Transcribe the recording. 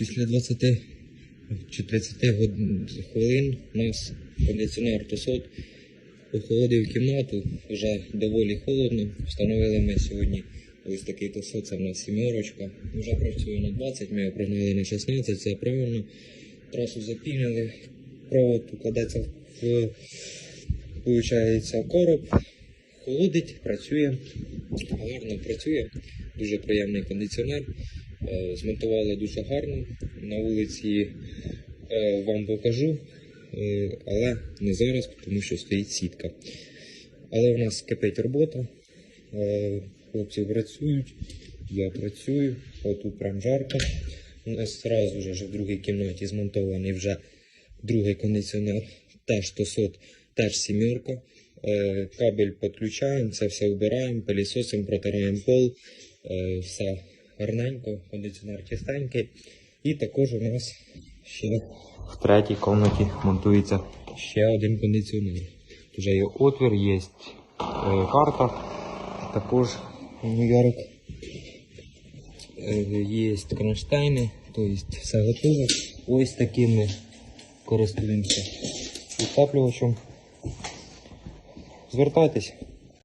після 20 чи 30 хвилин у нас кондиціонер Тосот охолодив кімнату, вже доволі холодно. Встановили ми сьогодні ось такий Тосот, це в нас сімерочка. Вже працює на 20, ми його прогнали на 16, це правильно. Трасу запільнили, провод укладеться в Получається короб, холодить, працює, гарно працює, дуже приємний кондиціонер. Е, Змонтували дуже гарно. На вулиці е, вам покажу, е, але не зараз, тому що стоїть сітка. Але в нас кипить робота. Хлопці працюють, я працюю, отут прям жарко. У нас одразу вже в другій кімнаті змонтований вже другий кондиціонер, теж тосот, теж сімерка. Е, Кабель підключаємо, це все вбираємо, пилісосимо, протираємо пол, все гарненько, кондиціонер чистенький. І також у нас ще в третій кімнаті монтується ще один кондиціонер. Вже є отвір, є е, карта, також Нью-Йорк. Е, Є кронштейни, тобто все готове. Ось такими користуємося відтаплювачем. Звертайтесь.